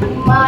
Bye.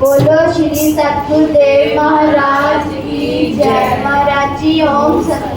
ਬੋਲੋ ਸ਼੍ਰੀ ਸਤਿਗੁਰ ਦੇਵ ਮਹਾਰਾਜ ਕੀ ਜੈ। ਮਹਾਰਾਜ ਜੀ ਓਮ ਸਤਿ